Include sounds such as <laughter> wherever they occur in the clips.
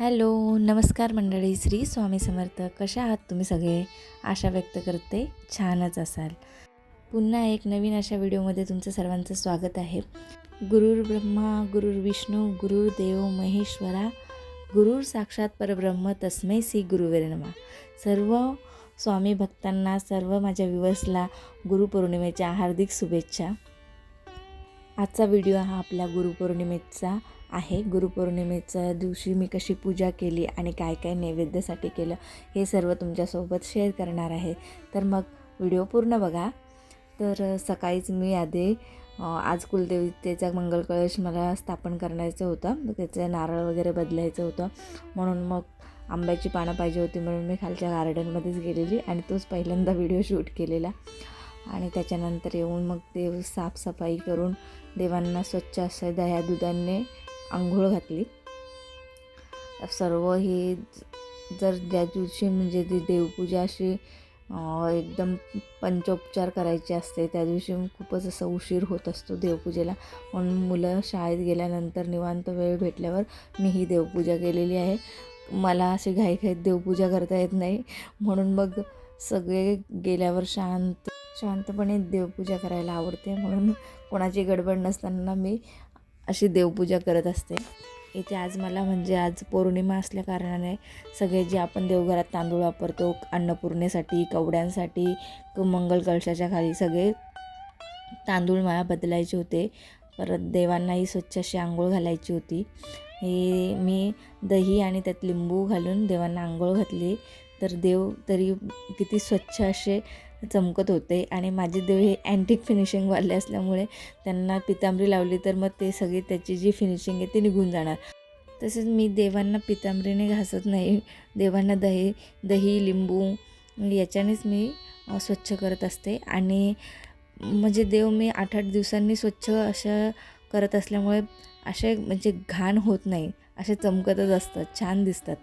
Hello नमस्कार मंडळी. श्री स्वामी समर्थ. कशा आहात तुम्ही सगळे? आशा व्यक्त करते छानच असाल. पुन्हा एक नवीन अशा व्हिडिओमध्ये तुमचं सर्वांचं स्वागत आहे. गुरुर ब्रह्मा गुरुर विष्णू गुरुर देव महेश्वरा गुरुर साक्षात परब्रह्म तस्मै श्री गुरुवेरणमा सर्व स्वामी भक्तांना सर्व माझ्या विवर्सला गुरुपौर्णिमेच्या हार्दिक शुभेच्छा. आजचा व्हिडिओ हा आपल्या गुरुपौर्णिमेचा आहे. गुरुपौर्णिमेच्या दिवशी मी कशी पूजा केली आणि काय काय नैवेद्यासाठी केलं हे सर्व तुमच्यासोबत शेअर करणार आहे. तर मग व्हिडिओ पूर्ण बघा. तर सकाळीच मी आधी आज कुलदेवतेचा मंगल कळश मला स्थापन करायचं होतं. मग त्याचं नारळ वगैरे बदलायचं होतं. म्हणून मग आंब्याची पानं पाहिजे होती म्हणून मी खालच्या गार्डनमध्येच गेलेली आणि तोच पहिल्यांदा व्हिडिओ शूट केलेला. आणि त्याच्यानंतर येऊन मग देव साफसफाई करून देवांना स्वच्छ असं दह्या दुधाने आंघोळ घातली. सर्व हे जर ज्या दिवशी म्हणजे ती देवपूजा अशी एकदम पंचोपचार करायचे असते त्या दिवशी खूपच असं उशीर होत असतो देवपूजेला. म्हणून मुलं शाळेत गेल्यानंतर निवांत वेळ भेटल्यावर मी ही देवपूजा केलेली आहे. मला अशी घाईघाईत देवपूजा करता येत नाही. म्हणून मग सगळे गेल्यावर शांत शांतपणे देवपूजा करायला आवडते. म्हणून कोणाची गडबड नसताना मी अशी देवपूजा करत असते. इथे आज मला म्हणजे आज पौर्णिमा असल्या कारणाने सगळे जे आपण देवघरात तांदूळ वापरतो अन्नपूर्णेसाठी कवड्यांसाठी क- मंगल कळशाच्या खाली सगळे तांदूळ मला बदलायचे होते. परत देवांनाही स्वच्छ अशी आंघोळ घालायची होती. हे मी दही आणि त्यात लिंबू घालून देवांना आंघोळ घातली. तर देव तरी किती स्वच्छ असे चमकत होते आणि माझे देव हे अँटिक फिनिशिंगवाले असल्यामुळे त्यांना पितांबरी लावली तर मग ते सगळी त्याची जी फिनिशिंग आहे ती निघून जाणार. तसेच मी देवांना पितांबरीने घासत नाही. देवांना दही दही लिंबू याच्यानेच मी स्वच्छ करत असते. आणि म्हणजे देव मी आठ आठ दिवसांनी स्वच्छ अशा करत असल्यामुळे असे म्हणजे घाण होत नाही. असे चमकतच असतात छान दिसतात.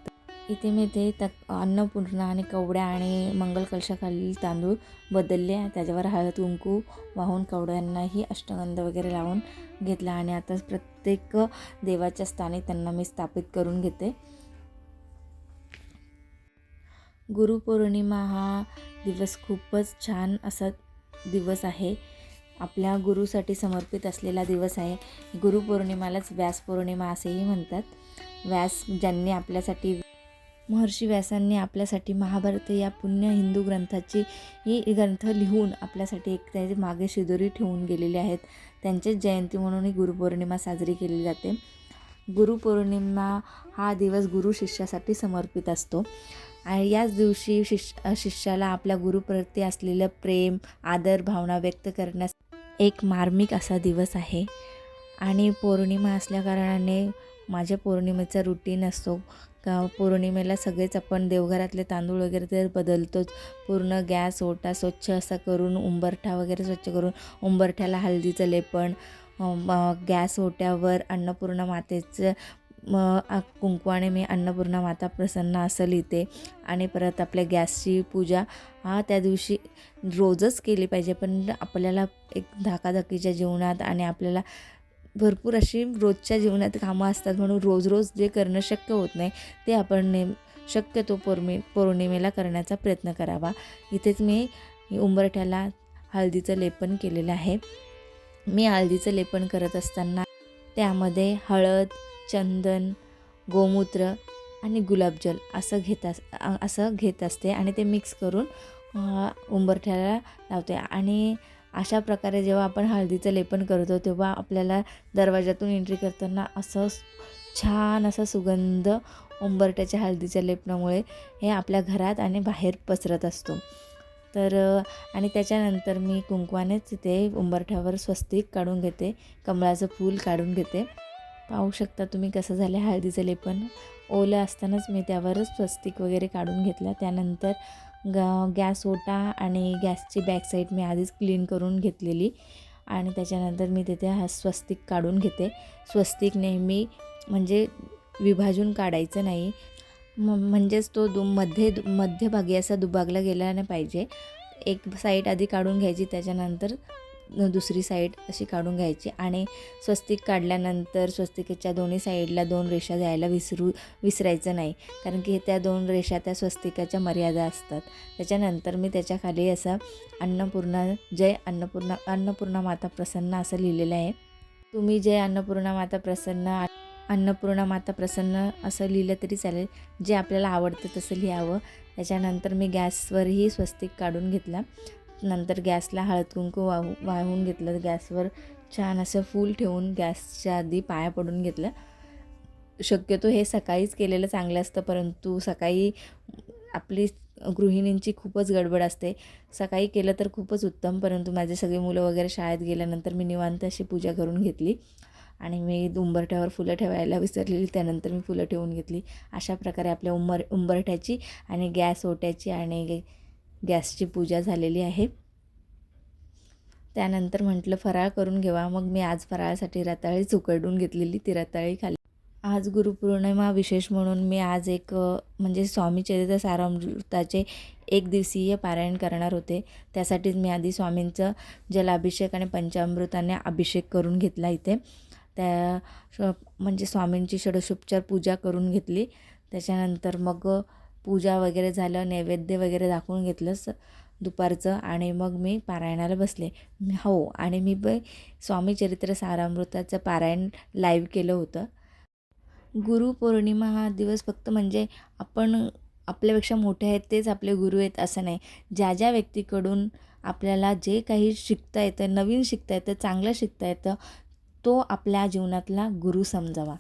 इथे मी ते तक अन्नपूर्णा आणि कवड्या आणि मंगल कलशाखालील तांदूळ बदलले त्याच्यावर हळद कुंकू वाहून कवड्यांनाही अष्टगंध वगैरे लावून घेतला आणि आता प्रत्येक देवाच्या स्थानी त्यांना मी स्थापित करून घेते. गुरुपौर्णिमा हा दिवस खूपच छान असा दिवस आहे. आपल्या गुरुसाठी समर्पित असलेला दिवस आहे. गुरुपौर्णिमालाच व्यास पौर्णिमा असेही म्हणतात. व्यास ज्यांनी आपल्यासाठी महर्षी व्यासांनी आपल्यासाठी महाभारत या पुण्य हिंदू ग्रंथाची ही ग्रंथ लिहून आपल्यासाठी एक त्याचे मागे शिदोरी ठेवून गेलेले आहेत. त्यांचीच जयंती म्हणून ही गुरुपौर्णिमा साजरी केली जाते. गुरुपौर्णिमा हा दिवस गुरु शिष्यासाठी समर्पित असतो. आणि याच दिवशी शिष्य शिष्याला आपल्या गुरुप्रती असलेलं प्रेम आदर भावना व्यक्त करण्यास एक मार्मिक असा दिवस आहे. आणि पौर्णिमा असल्याकारणाने माझ्या पौर्णिमेचा रुटीन असतो. का पौर्णिमेला सगळेच आपण देवघरातले तांदूळ वगैरे तर बदलतोच. पूर्ण गॅस ओटा स्वच्छ असा करून उंबरठा वगैरे स्वच्छ करून उंबरठ्याला हळदीचं लेपण गॅस ओट्यावर अन्नपूर्णा मातेचं म कुंकवाने मी अन्नपूर्णा माता प्रसन्न असं लिहिते. आणि परत आपल्या गॅसची पूजा हा त्या दिवशी रोजच केली पाहिजे. पण आपल्याला एक धकाधकीच्या जीवनात आणि आपल्याला भरपूर अशी रोजच्या जीवनात कामं असतात म्हणून रोज रोज जे करणं शक्य होत नाही ते आपण नेम शक्यतो पौर्णि पौर्णिमेला करण्याचा प्रयत्न करावा. इथेच मी उंबरठ्याला हळदीचं लेपन केलेलं आहे. मी हळदीचं लेपन करत असताना त्यामध्ये हळद चंदन गोमूत्र आणि गुलाबजल असं घेत अस असं घेत असते आणि ते मिक्स करून उंबरठ्याला लावते. आणि अशा प्रकारे जेव्हा आपण हळदीचं लेपन करतो तेव्हा आपल्याला दरवाजातून एंट्री करताना असं छान असा सुगंध उंबरट्याच्या हळदीच्या लेपनामुळे हे आपल्या घरात आणि बाहेर पसरत असतो. तर आणि त्याच्यानंतर मी कुंकवानेच तिथे उंबरठ्यावर स्वस्तिक काढून घेते कमळाचं फूल काढून घेते. पाहू शकता तुम्ही कसं झालं हळदीचं लेपन. ओलं असतानाच मी त्यावरच स्वस्तिक वगैरे काढून घेतलं. त्यानंतर ग गॅस ओटा आणि गॅसची बॅक साईड मी आधीच क्लीन करून घेतलेली आणि त्याच्यानंतर मी तिथे हा स्वस्तिक काढून घेते. स्वस्तिक नेहमी म्हणजे विभाजून काढायचं नाही. म म्हणजेच तो दु मध्ये दु मध्यभागी असा दुभागला गेला नाही पाहिजे. एक साईड आधी काढून घ्यायची त्याच्यानंतर दुसरी साईड अशी काढून घ्यायची आणि स्वस्तिक काढल्यानंतर स्वस्तिकेच्या दोन्ही साईडला दोन रेषा द्यायला विसरू विसरायचं नाही. कारण की त्या दोन रेषा त्या स्वस्तिकाच्या मर्यादा असतात. त्याच्यानंतर मी त्याच्याखाली असं अन्नपूर्णा जय अन्नपूर्णा अन्नपूर्णा माता प्रसन्न असं लिहिलेलं आहे. तुम्ही जय अन्नपूर्णा माता प्रसन्न अन्नपूर्णा माता प्रसन्न असं लिहिलं तरी चालेल. जे आपल्याला आवडतं तसं लिहावं. त्याच्यानंतर मी गॅसवरही स्वस्तिक काढून घेतला. नंतर गॅसला हळद कुंकू वाहू वाहून घेतलं. गॅसवर छान असं फूल ठेवून गॅसच्या आधी पाया पडून घेतलं. शक्यतो हे सकाळीच केलेलं चांगलं असतं परंतु सकाळी आपली गृहिणींची खूपच गडबड असते. सकाळी केलं तर खूपच उत्तम परंतु माझे सगळे मुलं वगैरे शाळेत गेल्यानंतर मी निवांत अशी पूजा करून घेतली. आणि मी उंबरठ्यावर फुलं ठेवायला विसरलेली त्यानंतर मी फुलं ठेवून घेतली. अशा प्रकारे आपल्या उंबर उंबरठ्याची आणि गॅस ओट्याची आणि गॅसची पूजा झालेली आहे. त्यानंतर म्हटलं फराळ करून घेवा. मग मी आज फराळासाठी रताळी उकडून घेतलेली ती रताळी खाली. आज गुरुपौर्णिमा विशेष म्हणून मी आज एक म्हणजे स्वामी चरित्र सारामृताचे एक दिवसीय पारायण करणार होते. त्यासाठीच मी आधी स्वामींचं जलाभिषेक आणि पंचामृताने अभिषेक करून घेतला इथे. त्या म्हणजे स्वामींची षडशोपचार पूजा करून घेतली. त्याच्यानंतर मग पूजा वगैरे झालं नैवेद्य वगैरे दाखवून घेतलं स दुपारचं आणि मग मी पारायणाला बसले. हो आणि मी ब स्वामी चरित्र सारामृताचं पारायण लाईव्ह केलं होतं. गुरुपौर्णिमा हा दिवस फक्त म्हणजे आपण आपल्यापेक्षा मोठे आहेत तेच आपले गुरु आहेत असं नाही. ज्या ज्या व्यक्तीकडून आपल्याला जे काही शिकता येतं नवीन शिकता येतं चांगलं शिकता येतं तो आपल्या जीवनातला गुरु समजावा.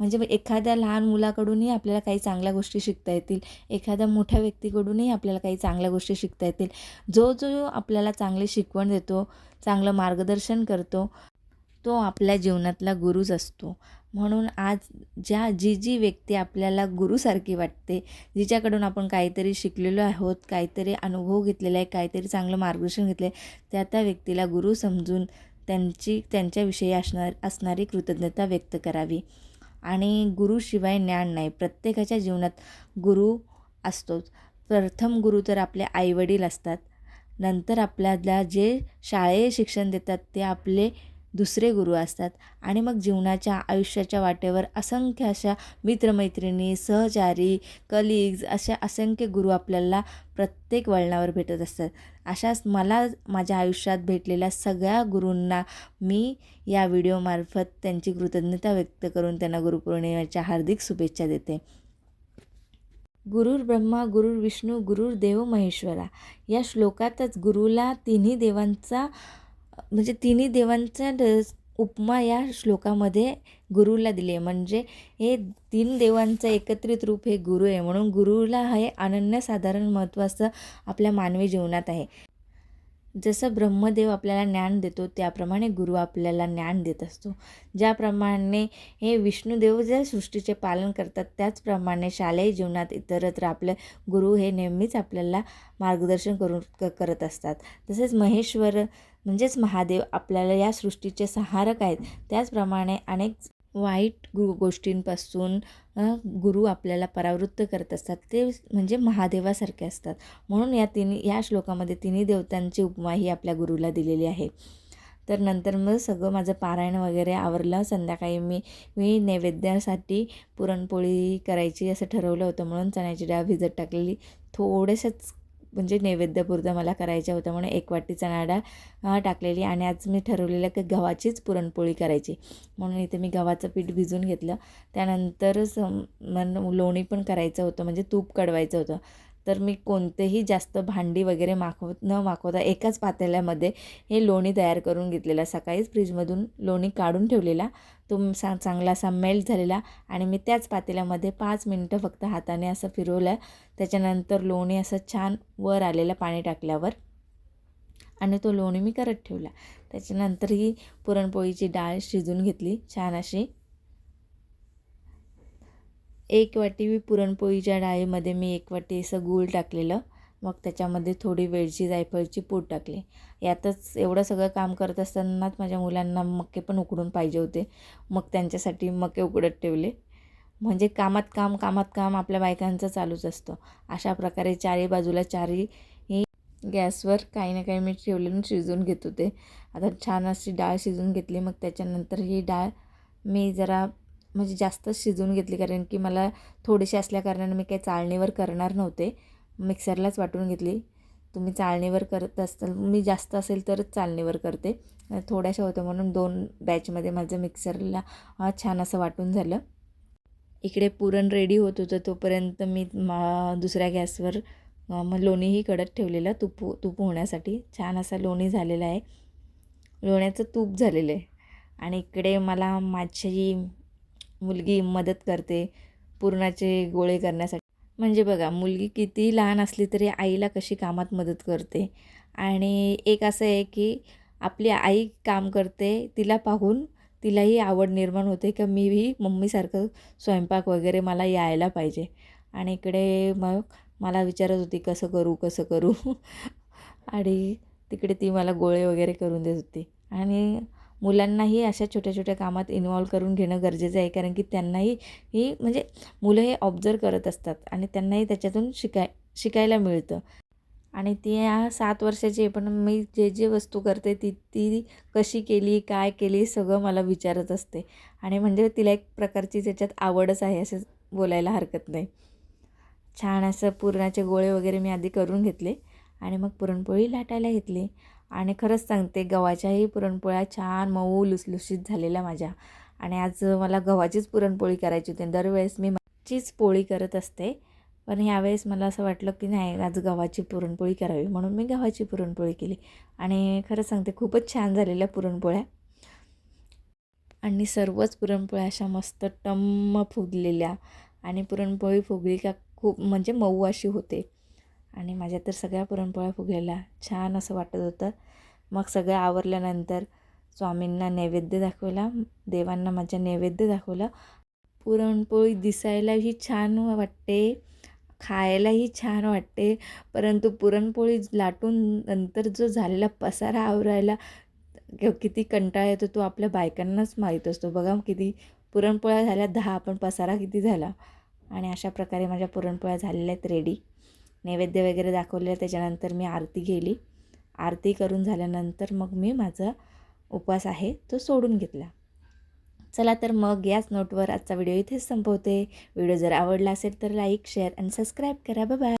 म्हणजे एखाद्या लहान मुलाकडूनही आपल्याला काही चांगल्या गोष्टी शिकता येतील. एखाद्या मोठ्या व्यक्तीकडूनही आपल्याला काही चांगल्या गोष्टी शिकता येतील. जो जो आपल्याला चांगली शिकवण देतो चांगलं मार्गदर्शन करतो तो आपल्या जीवनातला गुरुच असतो. म्हणून आज ज्या जी जी व्यक्ती आपल्याला गुरुसारखी वाटते जिच्याकडून आपण काहीतरी शिकलेलो आहोत काहीतरी अनुभव घेतलेला आहे काहीतरी चांगलं मार्गदर्शन घेतलं आहे त्या त्या व्यक्तीला गुरु समजून त्यांची त्यांच्याविषयी असणार असणारी कृतज्ञता व्यक्त करावी. आणि गुरुशिवाय ज्ञान नाही. प्रत्येकाच्या जीवनात गुरु असतोच. प्रथम गुरु तर आपले आईवडील असतात. नंतर आपल्याला जे शाळेय शिक्षण देतात ते आपले दुसरे गुरु असतात. आणि मग जीवनाच्या आयुष्याच्या वाटेवर असंख्य अशा मित्रमैत्रिणी सहचारी कलिग्ज अशा असंख्य गुरु आपल्याला प्रत्येक वळणावर भेटत असतात. अशाच मला माझ्या आयुष्यात भेटलेल्या सगळ्या गुरूंना मी या व्हिडिओमार्फत त्यांची कृतज्ञता व्यक्त करून त्यांना गुरुपौर्णिमेच्या हार्दिक शुभेच्छा देते. गुरुर ब्रह्मा गुरुर विष्णू गुरुर देव महेश्वरा या श्लोकातच गुरुला तिन्ही देवांचा म्हणजे तिन्ही देवांचा उपमा या श्लोकामध्ये गुरुला दिली आहे. म्हणजे हे तीन देवांचं एकत्रित रूप हे गुरु आहे. म्हणून गुरुला हे अनन्यसाधारण महत्त्वाचं आपल्या मानवी जीवनात आहे. जसं ब्रह्मदेव आपल्याला ज्ञान देतो त्याप्रमाणे गुरु आपल्याला ज्ञान देत असतो. ज्याप्रमाणे हे विष्णुदेव ज्या सृष्टीचे पालन करतात त्याचप्रमाणे शालेय जीवनात इतरत्र आपले गुरु हे नेहमीच आपल्याला मार्गदर्शन करून क करत असतात. तसेच महेश्वर म्हणजेच महादेव आपल्याला या सृष्टीचे सहारक आहेत. त्याचप्रमाणे अनेक वाईट गु गोष्टींपासून गुरु आपल्याला परावृत्त करत असतात. ते म्हणजे महादेवासारखे असतात. म्हणून या तिन्ही या श्लोकामध्ये तिन्ही देवतांची उपमा ही आपल्या गुरुला दिलेली आहे. तर नंतर मग सगळं माझं पारायण वगैरे आवरलं. संध्याकाळी मी मी नैवेद्यासाठी पुरणपोळी करायची असं ठरवलं होतं. म्हणून चण्याची डाळ भिजत टाकलेली. थोडेसेच म्हणजे नैवेद्यपुरतं मला करायच्या होत्या म्हणून एक वाटी चणा डाळ टाकलेली आणि आज मी ठरवलेलं की गव्हाचीच पुरणपोळी करायची. म्हणून इथे मी गव्हाचं पीठ भिजून घेतलं. त्यानंतर मन लोणी पण करायचं होतं. म्हणजे तूप कडवायचं होतं. तर मी कोणतेही जास्त भांडी वगैरे माखव न माखवता एकाच पातेल्यामध्ये हे लोणी तयार करून घेतलेलं. सकाळीच फ्रीजमधून लोणी काढून ठेवलेला. तो सा चांगला असा मेल्ट झालेला आणि मी त्याच पातेल्यामध्ये पाच मिनटं फक्त हाताने असं फिरवलं. त्याच्यानंतर लोणी असं छान वर आलेलं पाणी टाकल्यावर आणि तो लोणी मी करत ठेवला. त्याच्यानंतर ही पुरणपोळीची डाळ शिजून घेतली छान अशी. एक वाटी पुरणपोळीच्या डाळीमध्ये मी एक वाटी असं गूळ टाकलेलं मग त्याच्यामध्ये थोडी वेळची जायफळची पूड टाकली. यातच एवढं सगळं काम करत असतानाच माझ्या मुलांना मक्के पण उकडून पाहिजे होते. मग त्यांच्यासाठी मके उकडत ठेवले. म्हणजे कामात काम कामात काम आपल्या बायकांचं चालूच असतं. अशा प्रकारे चारही बाजूला चारही गॅसवर काही ना काही मी ठेवलेलं शिजवून घेत होते. आता छान अशी डाळ शिजवून घेतली. मग त्याच्यानंतर ही डाळ मी जरा म्हणजे जास्तच शिजवून घेतली कारण की मला थोडीशी असल्याकारणाने मी काही चाळणीवर करणार नव्हते. मिक्सरलाच वाटून घेतली. तुम्ही चाळणीवर करत असाल मी जास्त असेल तरच चाळणीवर करते. थोड्याशा होत्या म्हणून दोन बॅचमध्ये माझं मिक्सरला छान असं वाटून झालं. इकडे पुरण रेडी होत होतं तोपर्यंत मी मा दुसऱ्या गॅसवर मग लोणीही कडत ठेवलेलं तूप तूप होण्यासाठी. छान असा लोणी झालेला आहे. लोण्याचं तूप झालेलं आहे. आणि इकडे मला माझी मुलगी मदत करते पुरणाचे गोळे करण्यासाठी. म्हणजे बघा मुलगी किती लहान असली तरी आईला कशी कामात मदत करते? आणि एक असं आहे की आपली आई काम करते तिला पाहून तिलाही आवड निर्माण होते का मीही मम्मीसारखं स्वयंपाक वगैरे मला यायला पाहिजे. आणि इकडे मग मला विचारत होती कसं करू कसं करू? <laughs> आणि तिकडे ती मला गोळे वगैरे करून देत होती. आणि मुलांनाही अशा छोट्या छोट्या कामात इन्वॉल्व करून घेणं गरजेचं आहे. कारण की त्यांनाही ही म्हणजे मुलं हे ऑब्झर्व करत असतात आणि त्यांनाही त्याच्यातून शिकाय शिकायला मिळतं. आणि ती या सात वर्षाची आहे. पण मी जे जे वस्तू करते ती ती कशी केली काय केली सगळं मला विचारत असते. आणि म्हणजे तिला एक प्रकारची त्याच्यात आवडच आहे असं बोलायला हरकत नाही. छान असं पुरणाचे गोळे वगैरे मी आधी करून घेतले आणि मग पुरणपोळी लाटायला घेतली. आणि खरंच सांगते गव्हाच्याही पुरणपोळ्या छान मऊ लुसलुशीत झालेल्या माझ्या. आणि आज मला गव्हाचीच पुरणपोळी करायची होती. दरवेळेस मी चीच पोळी करत असते. पण ह्यावेळेस मला असं वाटलं की नाही आज गव्हाची पुरणपोळी करावी. म्हणून मी गव्हाची पुरणपोळी केली. आणि खरं सांगते खूपच छान झालेल्या पुरणपोळ्या. आणि सर्वच पुरणपोळ्या अशा मस्त टम्म फुगलेल्या. आणि पुरणपोळी फुगली का खूप म्हणजे मऊ अशी होते. आणि माझ्या तर सगळ्या पुरणपोळ्या फुगलेल्या. छान असं वाटत होतं. मग सगळं आवरल्यानंतर स्वामींना नैवेद्य दाखवला. देवांना माझ्या नैवेद्य दाखवलं. पुरणपोळी दिसायलाही छान वाटते. खायलाही छान वाटते. परंतु पुरणपोळी लाटून नंतर जो झालेला पसारा आवरायला किती कंटाळा येतो तो आपल्या बायकांनाच माहीत असतो. बघा किती पुरणपोळ्या झाल्या दहा पण पसारा किती झाला? आणि अशा प्रकारे माझ्या पुरणपोळ्या झालेल्या आहेत रेडी नैवेद्य वगैरे दाखवले त्याच्यानंतर मी आरती गेली. आरती करून झाल्यानंतर मग मी माझा उपवास आहे तो सोडून घेतला. चला तर मग याच नोटवर आजचा व्हिडिओ इथेच संपवते. व्हिडिओ जर आवडला असेल तर लाईक शेअर आणि सबस्क्राईब करा. बाय